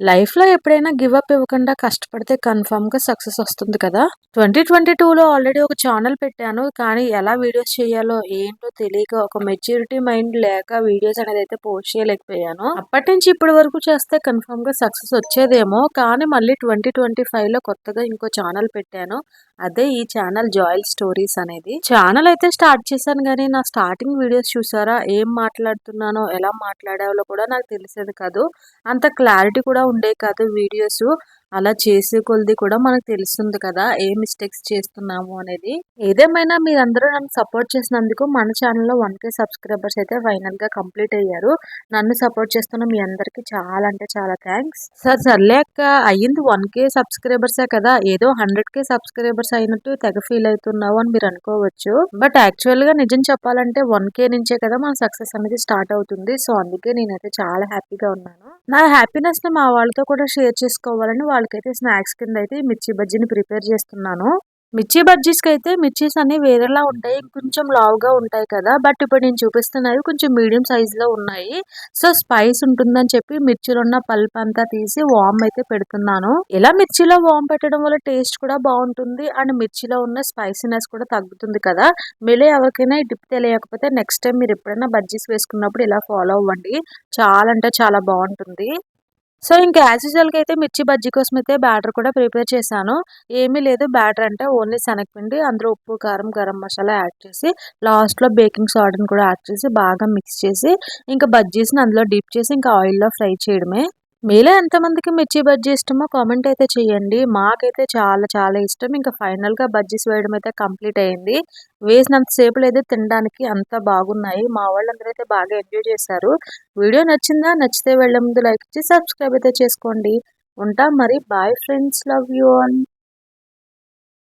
లైఫ్లో ఎప్పుడైనా give up ఇవ్వకుండా కష్టపడితే కన్ఫామ్గా సక్సెస్ వస్తుంది కదా? ట్వంటీ ట్వంటీ టూలో ఆల్రెడీ ఒక ఛానల్ పెట్టాను. కానీ ఎలా వీడియోస్ చేయాలో ఏంటో తెలియక ఒక మెచ్యూరిటీ మైండ్ లేక వీడియోస్ అనేది అయితే పోస్ట్ చేయలేకపోయాను. అప్పటి నుంచి ఇప్పటి వరకు చేస్తే కన్ఫామ్గా సక్సెస్ వచ్చేదేమో. కానీ మళ్ళీ ట్వంటీ ట్వంటీ ఫైవ్లో కొత్తగా ఇంకో ఛానల్ పెట్టాను. అదే ఈ ఛానల్ జాయిల్ స్టోరీస్ అనేది. ఛానల్ అయితే స్టార్ట్ చేశాను కానీ నా స్టార్టింగ్ వీడియోస్ చూసారా? ఏం మాట్లాడుతున్నానో ఎలా మాట్లాడాలో కూడా నాకు తెలిసేది కాదు. అంత క్లారిటీ కూడా ఉండే కాదు వీడియోస్. అలా చేసే కొలది కూడా మనకు తెలుస్తుంది కదా ఏ మిస్టేక్స్ చేస్తున్నాము అనేది. ఏదేమైనా మీరందరూ నన్ను సపోర్ట్ చేసినందుకు మన ఛానల్లో వన్ కే సబ్స్క్రైబర్స్ అయితే ఫైనల్గా కంప్లీట్ అయ్యారు. నన్ను సపోర్ట్ చేస్తున్న మీ అందరికి చాలా అంటే చాలా థ్యాంక్స్ సార్ సర్లేక అయ్యింది వన్ కే సబ్స్క్రైబర్సే కదా ఏదో హండ్రెడ్ కే సబ్స్క్రైబర్స్ అయినట్టు తెగ ఫీల్ అవుతున్నావు అని మీరు అనుకోవచ్చు. బట్ యాక్చువల్గా నిజం చెప్పాలంటే వన్ కే నుంచే కదా మన సక్సెస్ అనేది స్టార్ట్ అవుతుంది. సో అందుకే నేనైతే చాలా హ్యాపీగా ఉన్నాను. నా హ్యాపీనెస్ని మా వాళ్ళతో కూడా షేర్ చేసుకోవాలని వాళ్ళకైతే స్నాక్స్ కింద అయితే మిర్చి బజ్జీని ప్రిపేర్ చేస్తున్నాను. మిర్చి బజ్జీస్కి అయితే మిర్చీస్ అన్ని వేరేలా ఉంటాయి కొంచెం లావుగా ఉంటాయి కదా. బట్ ఇప్పుడు నేను చూపిస్తున్నవి కొంచెం మీడియం సైజులో ఉన్నాయి. సో స్పైస్ ఉంటుందని చెప్పి మిర్చిలో ఉన్న పల్ప్ అంతా తీసి వామ్ అయితే పెడుతున్నాను. ఇలా మిర్చిలో వామ్ పెట్టడం వల్ల టేస్ట్ కూడా బాగుంటుంది అండ్ మిర్చిలో ఉన్న స్పైసీనెస్ కూడా తగ్గుతుంది కదా. మీలో ఎవరికైనా ఈ టిప్ తెలియకపోతే నెక్స్ట్ టైం మీరు ఎప్పుడైనా బజ్జీస్ వేసుకున్నప్పుడు ఇలా ఫాలో అవ్వండి. చాలా అంటే చాలా బాగుంటుంది. సో ఇంకా యాజ్ యూజువల్గా అయితే మిర్చి బజ్జీ కోసం అయితే బ్యాటర్ కూడా ప్రిపేర్ చేశాను. ఏమీ లేదు బ్యాటర్ అంటే ఓన్లీ శనగపిండి అందులో ఉప్పు కారం గరం మసాలా యాడ్ చేసి లాస్ట్లో బేకింగ్ సోడాని కూడా యాడ్ చేసి బాగా మిక్స్ చేసి ఇంకా బజ్జీస్ని అందులో డీప్ చేసి ఇంకా ఆయిల్లో ఫ్రై చేయడమే. మీలో ఎంతమందికి మిర్చి బజ్జీ ఇష్టమో కామెంట్ అయితే చేయండి. మాకైతే చాలా చాలా ఇష్టం. ఇంకా ఫైనల్గా బజ్జీస్ వేయడం అయితే కంప్లీట్ అయింది. వేసినంత సేపు అయితే తినడానికి అంత బాగున్నాయి. మా వాళ్ళందరూ అయితే బాగా ఎంజాయ్ చేశారు. వీడియో నచ్చిందా? నచ్చితే వెళ్ళే ముందు లైక్ ఇచ్చి సబ్స్క్రైబ్ అయితే చేసుకోండి. ఉంటాం మరి. Bye friends. Love you all.